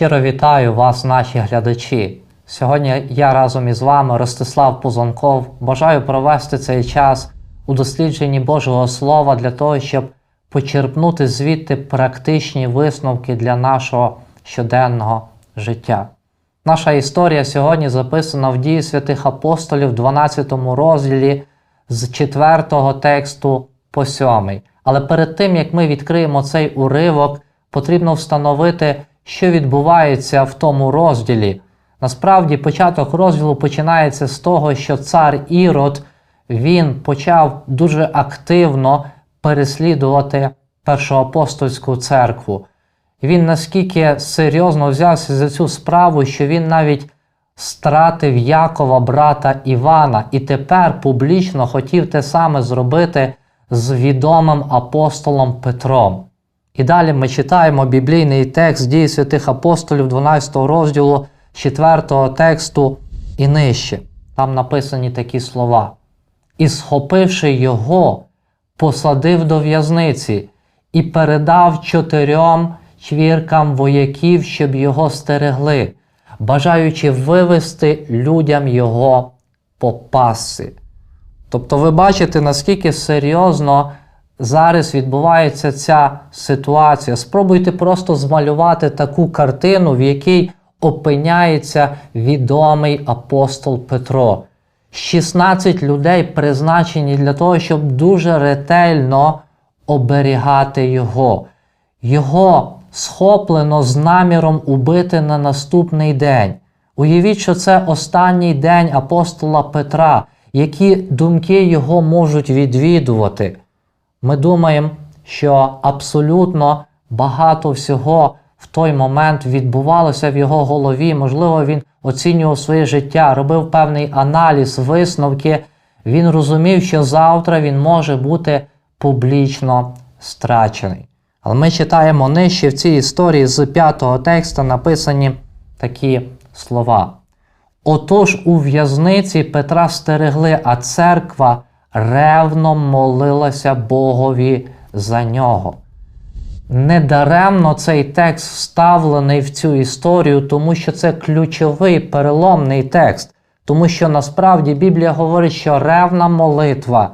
Щиро вітаю вас, наші глядачі. Сьогодні я разом із вами, Ростислав Пузанков, бажаю провести цей час у дослідженні Божого Слова для того, щоб почерпнути звідти практичні висновки для нашого щоденного життя. Наша історія сьогодні записана в дії святих апостолів, 12 розділі з 4 тексту по 7. Але перед тим як ми відкриємо цей уривок, потрібно встановити, що відбувається в тому розділі. Насправді, початок розділу починається з того, що цар Ірод він почав дуже активно переслідувати першоапостольську церкву. Він наскільки серйозно взявся за цю справу, що він навіть стратив Якова, брата Івана, і тепер публічно хотів те саме зробити з відомим апостолом Петром. І далі ми читаємо біблійний текст дії святих апостолів 12 розділу 4 тексту і нижче. Там написані такі слова. І, схопивши його, посадив до в'язниці і передав чотирьом чвіркам вояків, щоб його стерегли, бажаючи вивести людям його по пасі. Тобто ви бачите, наскільки серйозно зараз відбувається ця ситуація. Спробуйте просто змалювати таку картину, в якій опиняється відомий апостол Петро. 16 людей призначені для того, щоб дуже ретельно оберігати його. Його схоплено з наміром убити на наступний день. Уявіть, що це останній день апостола Петра, які думки його можуть відвідувати. Ми думаємо, що абсолютно багато всього в той момент відбувалося в його голові. Можливо, він оцінював своє життя, робив певний аналіз, висновки. Він розумів, що завтра він може бути публічно страчений. Але ми читаємо нижче в цій історії з п'ятого текста написані такі слова. Отож у в'язниці Петра стерегли, а церква ревно молилася Богові за нього. Недаремно цей текст вставлений в цю історію, тому що це ключовий переломний текст, тому що насправді Біблія говорить, що ревна молитва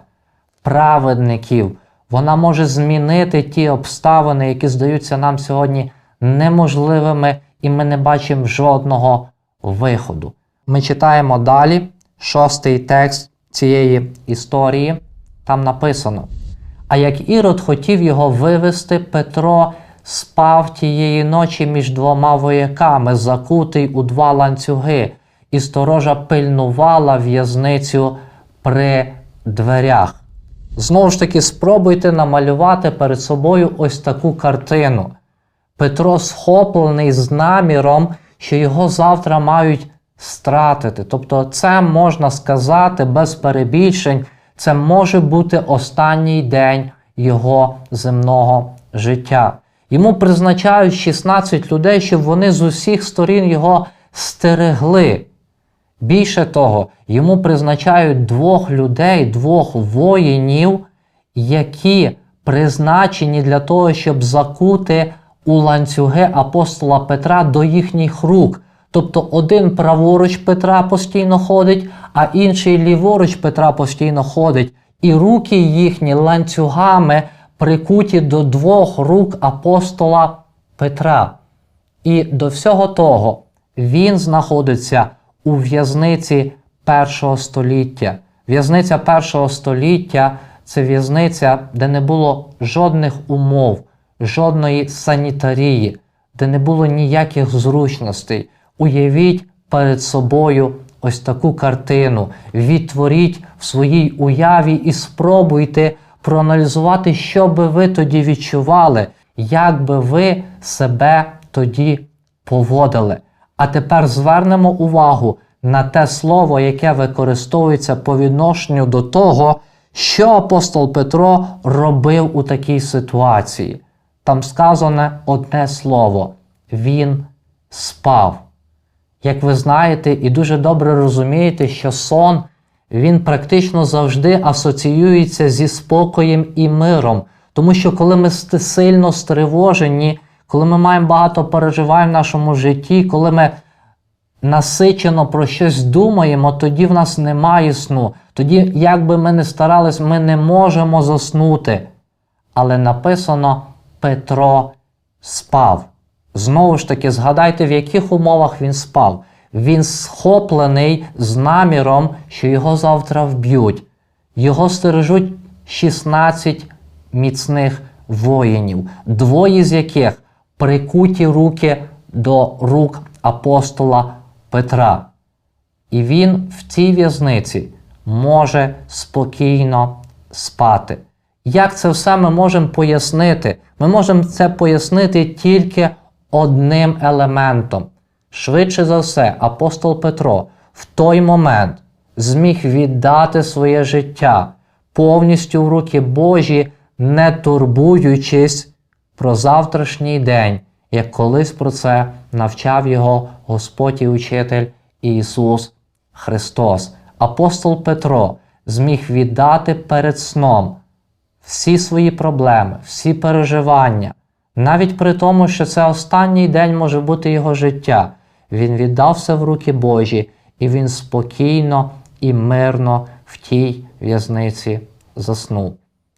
праведників вона може змінити ті обставини, які здаються нам сьогодні неможливими, і ми не бачимо жодного виходу. Ми читаємо далі шостий текст цієї історії. Там написано: А як Ірод хотів його вивести, Петро спав тієї ночі між двома вояками, закутий у два ланцюги, і сторожа пильнувала в'язницю при дверях. Знову ж таки, спробуйте намалювати перед собою ось таку картину. Петро схоплений з наміром, що його завтра мають стратити. Тобто, це можна сказати без перебільшень, це може бути останній день його земного життя. Йому призначають 16 людей, щоб вони з усіх сторін його стерегли. Більше того, йому призначають двох людей, двох воїнів, які призначені для того, щоб закути у ланцюги апостола Петра до їхніх рук. Тобто один праворуч Петра постійно ходить, а інший ліворуч Петра постійно ходить, і руки їхні ланцюгами прикуті до двох рук апостола Петра. І до всього того він знаходиться у в'язниці першого століття. В'язниця першого століття це в'язниця, де не було жодних умов, жодної санітарії, де не було ніяких зручностей. Уявіть перед собою ось таку картину. Відтворіть в своїй уяві і спробуйте проаналізувати, що би ви тоді відчували, як би ви себе тоді поводили. А тепер звернемо увагу на те слово, яке використовується по відношенню до того, що апостол Петро робив у такій ситуації. Там сказане одне слово: він спав. Як ви знаєте і дуже добре розумієте, що сон він практично завжди асоціюється зі спокоєм і миром. Тому що коли ми сильно стривожені, коли ми маємо багато переживань в нашому житті, коли ми насичено про щось думаємо, тоді в нас немає сну. Тоді, як би ми не старались, ми не можемо заснути. Але написано Петро спав. Знову ж таки, згадайте, в яких умовах він спав. Він схоплений з наміром, що його завтра вб'ють. Його стережуть 16 міцних воїнів, двоє з яких прикуті руки до рук апостола Петра. І він в цій в'язниці може спокійно спати. Як це все ми можемо пояснити? Ми можемо це пояснити тільки одним елементом. Швидше за все, апостол Петро в той момент зміг віддати своє життя повністю в руки Божі, не турбуючись про завтрашній день, як колись про це навчав його Господь і Учитель Ісус Христос. Апостол Петро зміг віддати перед сном всі свої проблеми, всі переживання, навіть при тому, що це останній день може бути його життя. Він віддав все в руки Божі, і він спокійно і мирно в тій в'язниці заснув.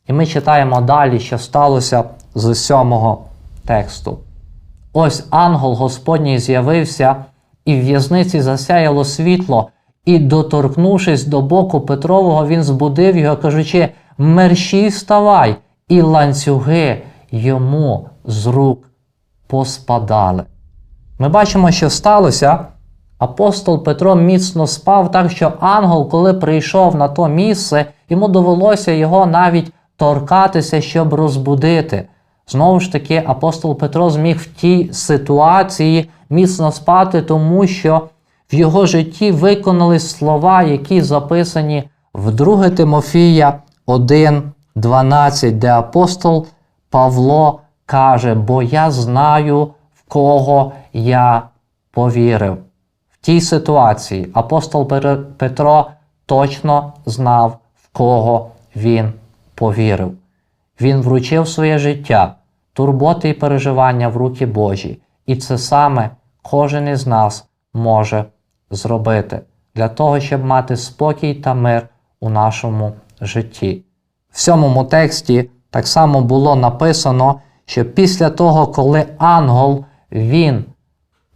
І ми читаємо далі, що сталося з сьомого тексту. Ось ангел Господній з'явився, і в в'язниці засяяло світло, і, доторкнувшись до боку Петрового, він збудив його, кажучи: Мерщій вставай, і ланцюги йому з рук поспадали. Ми бачимо, що сталося. Апостол Петро міцно спав, так що ангел, коли прийшов на то місце, йому довелося його навіть торкатися, щоб розбудити. Знову ж таки, апостол Петро зміг в тій ситуації міцно спати, тому що в його житті виконались слова, які записані в 2 Тимофія 1,12, де апостол Павло каже: Бо я знаю, в кого я повірив. В тій ситуації апостол Петро точно знав, в кого він повірив. Він вручив своє життя, турботи і переживання в руки Божі. І це саме кожен із нас може зробити для того, щоб мати спокій та мир у нашому житті. В сьомому тексті так само було написано, що після того, коли ангел він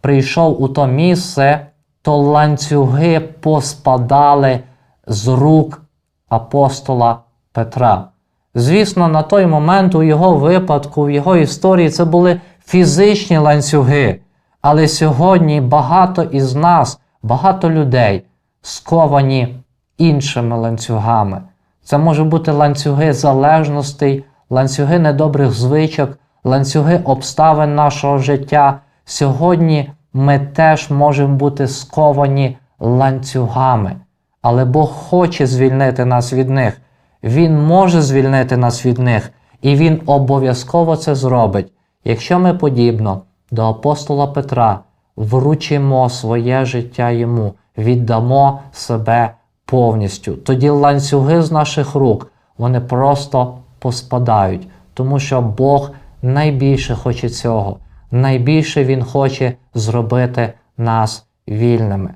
прийшов у то місце, то ланцюги поспадали з рук апостола Петра. Звісно, на той момент у його випадку, в його історії це були фізичні ланцюги. Але сьогодні багато із нас, багато людей сковані іншими ланцюгами. Це може бути ланцюги залежностей, ланцюги недобрих звичок, ланцюги обставин нашого життя. Сьогодні ми теж можемо бути сковані ланцюгами. Але Бог хоче звільнити нас від них. Він може звільнити нас від них, і Він обов'язково це зробить, якщо ми подібно до апостола Петра вручимо своє життя йому, віддамо себе повністю. Тоді ланцюги з наших рук вони просто поспадають, тому що Бог найбільше хоче цього, найбільше Він хоче зробити нас вільними.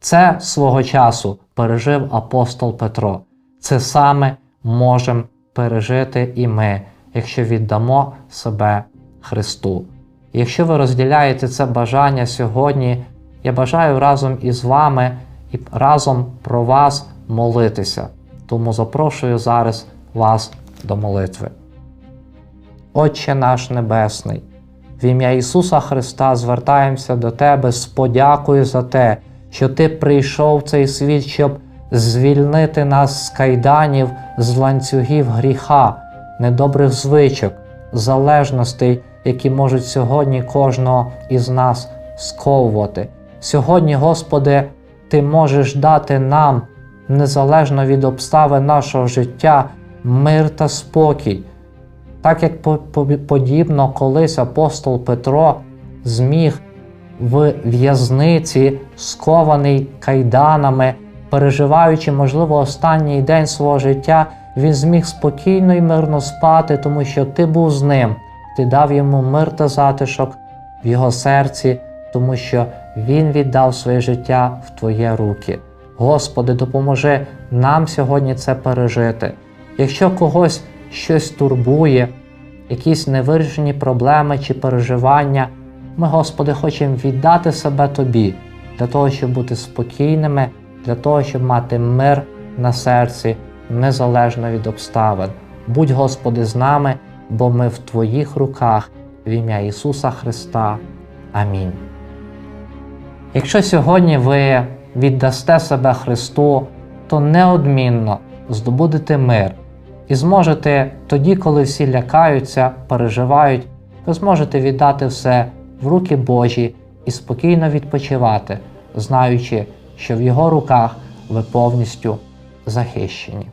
Це свого часу пережив апостол Петро. Це саме можемо пережити і ми, якщо віддамо себе Христу. Якщо ви розділяєте це бажання сьогодні, я бажаю разом із вами і разом про вас молитися. Тому запрошую зараз вас до молитви. Отче наш Небесний, в ім'я Ісуса Христа звертаємося до Тебе з подякою за те, що Ти прийшов в цей світ, щоб звільнити нас з кайданів, з ланцюгів гріха, недобрих звичок, залежностей, які можуть сьогодні кожного із нас сковувати. Сьогодні, Господи, Ти можеш дати нам, незалежно від обставин нашого життя, мир та спокій. Так як подібно колись апостол Петро зміг в в'язниці, скований кайданами, переживаючи, можливо, останній день свого життя, він зміг спокійно і мирно спати, тому що ти був з ним, Ти дав йому мир та затишок в його серці, тому що він віддав своє життя в Твої руки. Господи, допоможи нам сьогодні це пережити. Якщо когось щось турбує, якісь невирішені проблеми чи переживання, ми, Господи, хочемо віддати себе Тобі, для того, щоб бути спокійними, для того, щоб мати мир на серці, незалежно від обставин. Будь, Господи, з нами, бо ми в Твоїх руках, в ім'я Ісуса Христа. Амінь. Якщо сьогодні ви віддасте себе Христу, то неодмінно здобудете мир і зможете тоді, коли всі лякаються, переживають, ви зможете віддати все в руки Божі і спокійно відпочивати, знаючи, що в Його руках ви повністю захищені.